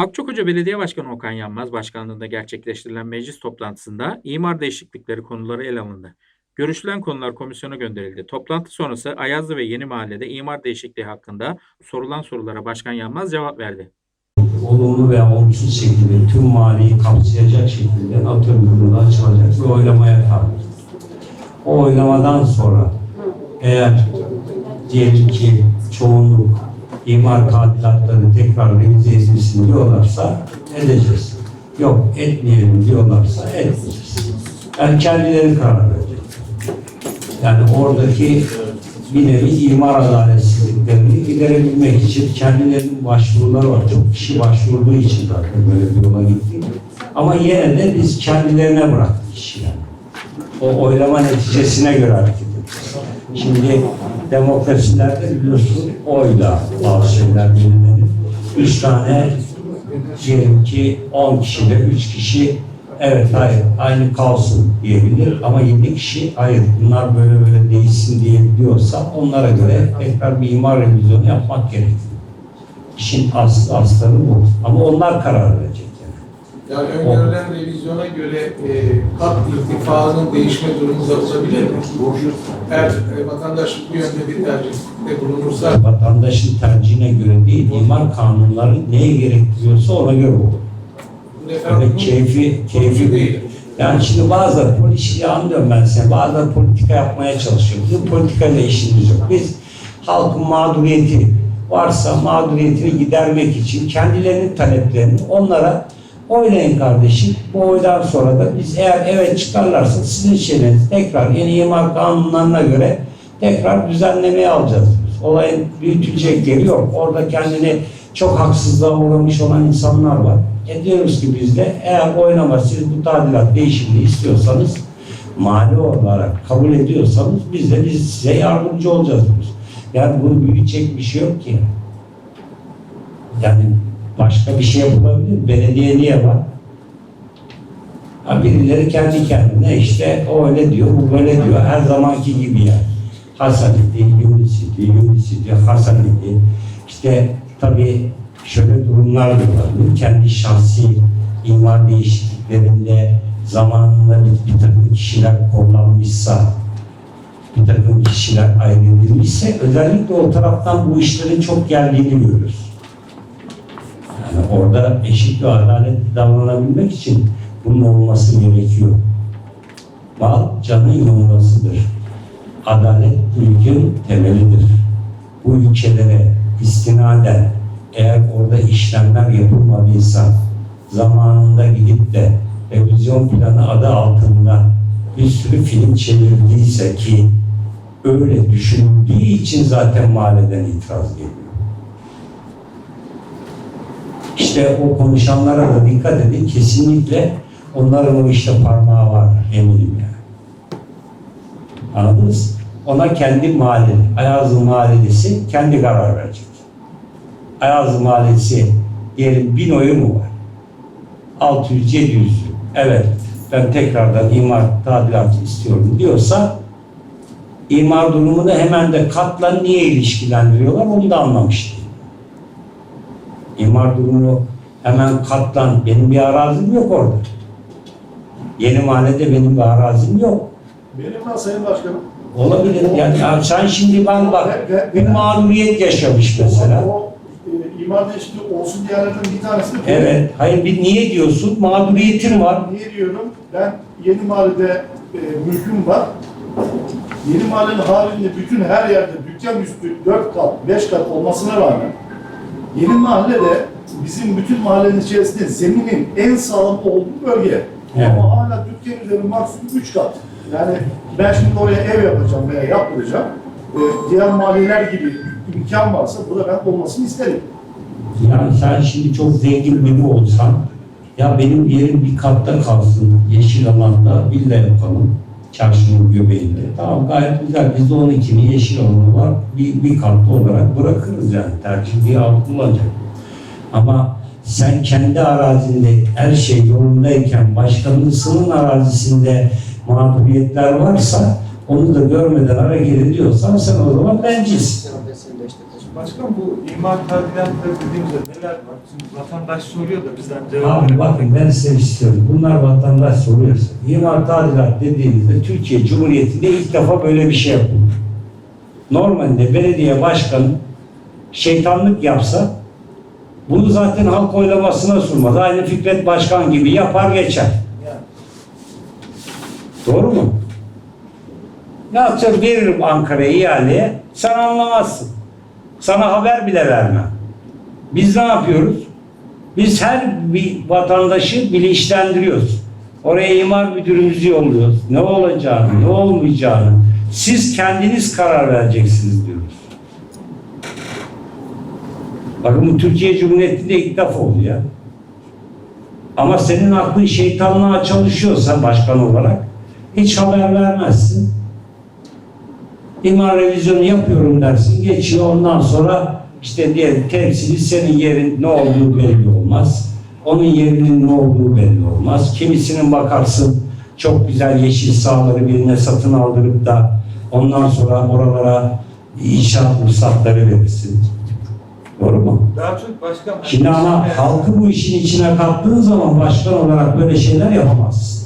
Akçakoca Belediye Başkanı Okan Yanmaz başkanlığında gerçekleştirilen meclis toplantısında imar değişiklikleri konuları ele alındı. Görüşülen konular komisyona gönderildi. Toplantı sonrası Ayazlı ve Yeni Mahalle'de imar değişikliği hakkında sorulan sorulara Başkan Yanmaz cevap verdi. olumlu veya olumsuz şekilde tüm mahalleyi kapsayacak şekilde atıyorum açılacak bir oylamaya tabi. O oylamadan sonra eğer diyelim ki çoğunluk imar tadilatları tekrar revize edilsin diyorlarsa edeceğiz. Yok etmeyelim diyorlarsa etmeyeceğiz. Yani kendileri karar verecek. Yani oradaki bir nevi imar adaletsizliklerini giderebilmek için kendilerinin başvuruları var. Çok kişi başvurduğu için zaten böyle bir yola gittik. Ama yine de biz kendilerine bıraktık işi yani. O oylama neticesine göre hareket ediyoruz. Şimdi demokrasilerde biliyorsun oyla bazı şeyler belirlenir. Üç tane diyelim ki 10 kişide 3 kişi evet hayır aynı kalsın diyebilir ama 7 kişi hayır bunlar böyle böyle değişsin diyebiliyorsa onlara göre tekrar bir imar revizyonu yapmak gerekir. İşin aslı asları bu. Ama onlar karar verecek yani. Öngörülen revizyona göre e, kat irtifanın değişme durumu da olabilir mi? Eğer e, vatandaş bu yönde bir tercihte bulunursa Vatandaşın tercihine göre değil, imar kanunları neye gerektiriyorsa ona göre olur. Öyle keyfi, keyfi değil. Yani şimdi bazıları polisiye anlıyorum ben seni. Bazıları politika yapmaya çalışıyor. Bizim politikayla işimiz yok. Biz halkın mağduriyeti varsa mağduriyetini gidermek için kendilerinin taleplerini onlara oylayın kardeşim. Bu oydan sonra da biz eğer evet çıkarlarsa sizin şeyleriniz tekrar yeni imar kanunlarına göre tekrar düzenlemeye alacağız. Biz. Olayın büyütülecek yeri yok. Orada kendini çok haksızlığa uğramış olan insanlar var. E diyoruz ki biz de eğer oynama siz bu tadilat değişimini istiyorsanız mali olarak kabul ediyorsanız biz de biz size yardımcı olacağız diyoruz. Yani bunu büyütecek bir şey yok ki. Yani başka bir şey yapılabilir. Belediye niye var? Ha birileri kendi kendine işte o öyle diyor, bu böyle diyor. Her zamanki gibi yani. Hasan idi, Yunus idi, Yunus idi, Hasan idi. İşte tabii şöyle durumlar da olabilir. Kendi şahsi imar değişikliklerinde zamanında bir, bir takım kişiler kullanmışsa, bir takım kişiler ayrılmışsa özellikle o taraftan bu işlerin çok geldiğini görüyoruz. Yani orada eşit ve adaletli davranabilmek için bunun olması gerekiyor. Mal canın yumurasıdır. Adalet ülkenin temelidir. Bu ülkelere istinaden eğer orada işlemler yapılmadıysa zamanında gidip de revizyon planı adı altında bir sürü film çevirdiyse ki öyle düşünüldüğü için zaten mahalleden itiraz geliyor. İşte o konuşanlara da dikkat edin. Kesinlikle onların o işte parmağı var eminim yani. Anladınız? Ona kendi mahalle, Ayazlı Mahallesi kendi karar verecek. Ayazlı Mahallesi diyelim bin oyu mu var? 600, 700. Evet ben tekrardan imar tadilatı istiyorum diyorsa imar durumunu hemen de katla niye ilişkilendiriyorlar onu da anlamış değilim. İmar durumunu hemen katlan benim bir arazim yok orada. Yeni mahallede benim bir arazim yok. Benim var Sayın Başkanım. Olabilir. Yani ya sen şimdi ben bak bir mağduriyet yaşamış mesela. O, e, imar değişikliği olsun diyenlerden bir tanesi. Evet. Hayır bir niye diyorsun? Mağduriyetin var. Niye diyorum? Ben yeni mahallede e, mülküm var. Yeni mahallenin halinde bütün her yerde dükkan üstü 4 kat, 5 kat olmasına rağmen yeni mahallede bizim bütün mahallenin içerisinde zeminin en sağlam olduğu bölge. Evet. Ama hala dükkan üzeri maksimum 3 kat. Yani ben şimdi oraya ev yapacağım veya yaptıracağım. E, diğer mahalleler gibi imkan varsa burada ben olmasını isterim. Yani sen şimdi çok zengin biri olsan ya benim yerim bir katta kalsın yeşil alanda villa yapalım çarşının göbeğinde. Tamam gayet güzel. Biz de 12'ni yeşil alanı var. Bir, bir katlı olarak bırakırız yani. Tercih bir kullanacak. Ama sen kendi arazinde her şey yolundayken başkasının arazisinde mağduriyetler varsa onu da görmeden hareket ediyorsan sen o zaman bencilsin. Başkan bu imar tadilatları dediğimizde neler var? Şimdi vatandaş soruyor da bizden cevap Abi bakın ben size istiyorum. Bunlar vatandaş soruyorsa. İmar tadilat dediğinizde Türkiye Cumhuriyeti'nde ilk defa böyle bir şey yapıldı. Normalde belediye başkanı şeytanlık yapsa bunu zaten halk oylamasına sunmaz. Aynı Fikret Başkan gibi yapar geçer. Yani. Doğru mu? Ne yapacağım? Veririm Ankara'ya ihaleye. Sen anlamazsın. Sana haber bile vermem. Biz ne yapıyoruz? Biz her bir vatandaşı bilinçlendiriyoruz. Oraya imar müdürümüzü yolluyoruz. Ne olacağını, ne olmayacağını. Siz kendiniz karar vereceksiniz diyoruz. Bakın bu Türkiye Cumhuriyeti'nde ilk defa oldu ya. Ama senin aklın şeytanlığa çalışıyorsa başkan olarak hiç haber vermezsin. İmar revizyonu yapıyorum dersin. Geçiyor ondan sonra işte diye temsili senin yerin ne olduğu belli olmaz. Onun yerinin ne olduğu belli olmaz. Kimisinin bakarsın çok güzel yeşil sahaları birine satın aldırıp da ondan sonra oralara inşaat ruhsatları verirsin. Doğru mu? Daha çok başkan. Şimdi ama halkı bu işin içine kattığın zaman başkan olarak böyle şeyler yapamazsın.